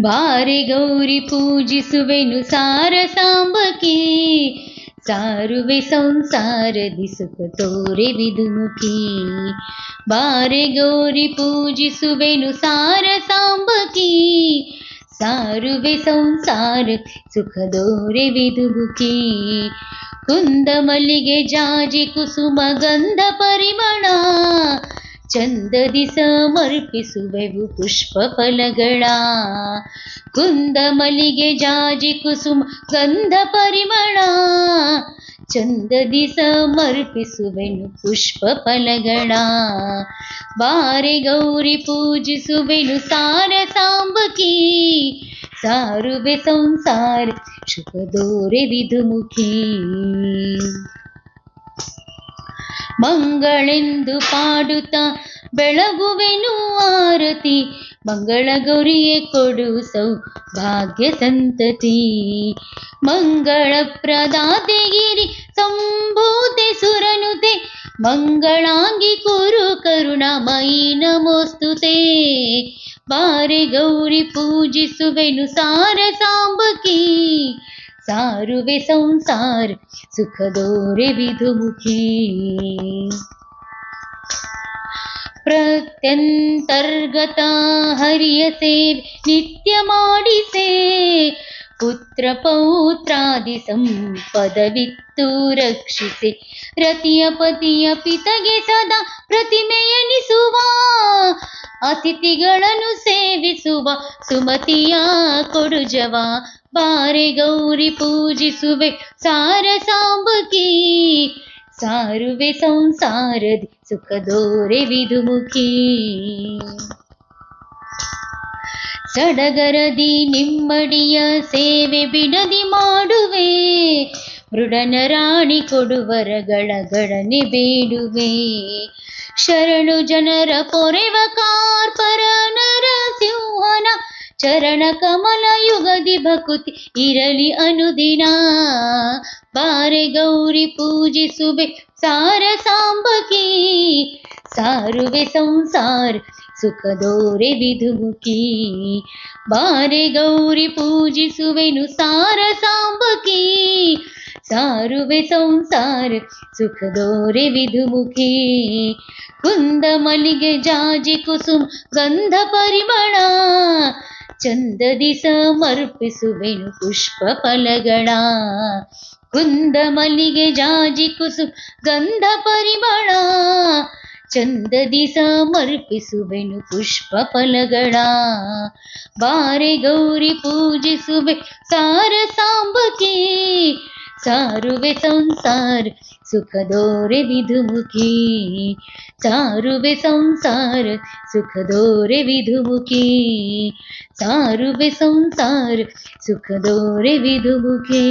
ಬಾರೆ ಗೌರಿ ಪೂಜಿಸುವೆನು ಸಾರ ಸಾಂಬಕಿ. ಸಾರುವೆ ಸಂಸಾರದಿ ಸುಖ ತೋರೆ ವಿದುಮುಖಿ ಬಾರೆ ಗೌರಿ ಪೂಜಿಸುವೆನು ಸಾರ ಸಾಂಬಕಿ. ಸಾರುವೆ ಸಂಸಾರ ಸುಖ ದೋರೆ ವಿದುಮುಖಿ ಕುಂದ ಮಲ್ಲಿಗೆ ಜಾಜಿ ಕುಸುಮ ಗಂಧ ಪರಿಮಳ. ಚಂದದಿ ಸಮರ್ಪಿಸುವೆವು ಪುಷ್ಪ ಫಲಗಳ ಕುಂದ ಮಲ್ಲಿಗೆ ಜಾಜಿ ಕುಸುಮ ಗಂಧ ಪರಿಮಳ. ಚಂದದಿ ಸಮರ್ಪಿಸುವೆನು ಪುಷ್ಪ ಫಲಗಳ ಬಾರೆ ಗೌರಿ ಪೂಜಿಸುವೆನು ಸಾರ ಸಾಂಬಕಿ. ಸಾರುವೆ ಸಂಸಾರ ಶುಭ ದೋರೆ ವಿಧುಮುಖಿ. ಮಂಗಳೆಂದು ಪಾಡುತ್ತ ಬೆಳಗುವೆನು ಆರತಿ. ಮಂಗಳ ಗೌರಿಯೇ ಕೊಡು ಸೌಭಾಗ್ಯ ಸಂತತಿ. ಮಂಗಳ ಪ್ರದಾತೆಗಿರಿ ಸಂಭೂತೆ ಸುರನುತೆ. ಮಂಗಳಾಂಗಿ ಕುರು ಕರುಣಾಮಯಿ ನಮೋಸ್ತುತೆ. ಬಾರೆ ಗೌರಿ ಪೂಜಿಸುವೆನು ಸಾರ ಸಾಂಬಕಿ. ಸಾರುವೆ ಸಂಸಾರ, ಸುಖದೋರೆ ವಿಧುಮುಖಿ. ಪ್ರತ್ಯಂತರ್ಗತ ಹರಿಯ ಸೇವೆ, ನಿತ್ಯ ಮಾಡಿಸೆ ಪುತ್ರ ಪೌತ್ರಾದಿ ಸಂಪದವಿತ್ತು ರಕ್ಷಿಸೆ. ರತಿಯ ಪತಿಯ ಪಿತಗೆ ಸದಾ ಪ್ರತಿಮೆಯನಿಸುವ. ಅತಿಥಿಗಳನ್ನು ಸೇವಿಸುವ, ಸುಮತಿಯ ಕೊಡುಜವ ಬಾರೆ ಗೌರಿ ಪೂಜಿಸುವೆ ಸಾರ ಸಾಂಬಕಿ. ಸಾರುವೆ ಸಂಸಾರದಿ ಸುಖದೋರೆ ವಿಧುಮುಖಿ. ಸಡಗರದಿ ನಿಮ್ಮಡಿಯ ಸೇವೆ ಬಿಡದಿ ಮಾಡುವೆ. ಮೃಡನ ರಾಣಿ ಕೊಡುವರಗಳ ಗಣನೆ ಬೇಡುವೆ. ಶರಣು ಜನರ ಪೊರೆವ ಕಾರ್ಪರ ನರ ಸಿಂಹನ ಚರಣ ಕಮಲ ಯುಗದಿ ಭಕುತಿ ಇರಲಿ ಅನುದಿನ ಬಾರೆ ಗೌರಿ ಪೂಜಿಸುವೆ ಸಾರ ಸಾಂಬಕಿ ಸಾರುವೆ ಸಂಸಾರ ಸುಖದೋರೆ ವಿಧುಮುಖಿ ಬಾರೆ ಗೌರಿ ಪೂಜಿಸುವೆನು ಸಾರ ಸಾಂಬಕಿ ಸಾರುವೆ ಸಂಸಾರ ಸುಖದೋರೆ ವಿಧುಮುಖಿ ಕುಂದ ಮಲ್ಲಿಗೆ ಜಾಜಿ ಕುಸುಮ ಗಂಧ ಪರಿಮಳ ಚಂದದಿ ಸಮರ್ಪಿಸುವೆನು ಪುಷ್ಪ ಫಲಗಳ ಕುಂದ ಮಲ್ಲಿಗೆ ಜಾಜಿ ಕುಸು ಗಂಧ ಪರಿಮಳ. ಚಂದದಿ ಸಮರ್ಪಿಸುವೆನು ಪುಷ್ಪ ಫಲಗಳ ಬಾರೆ ಗೌರಿ ಪೂಜಿಸುವೆ ಸಾರ ಸಾಂಬಕಿ ಸಾರುವೆ ಸಂಸಾರ ಸುಖದೋರೆ ವಿಧುಮುಖಿ ಸಾರುವೆ ಸಂಸಾರ ಸುಖದೋರೆ ವಿಧುಮುಖಿ ಸಾರುವೆ ಸಂಸಾರ ಸುಖದೋರೆ ವಿಧುಮುಖಿ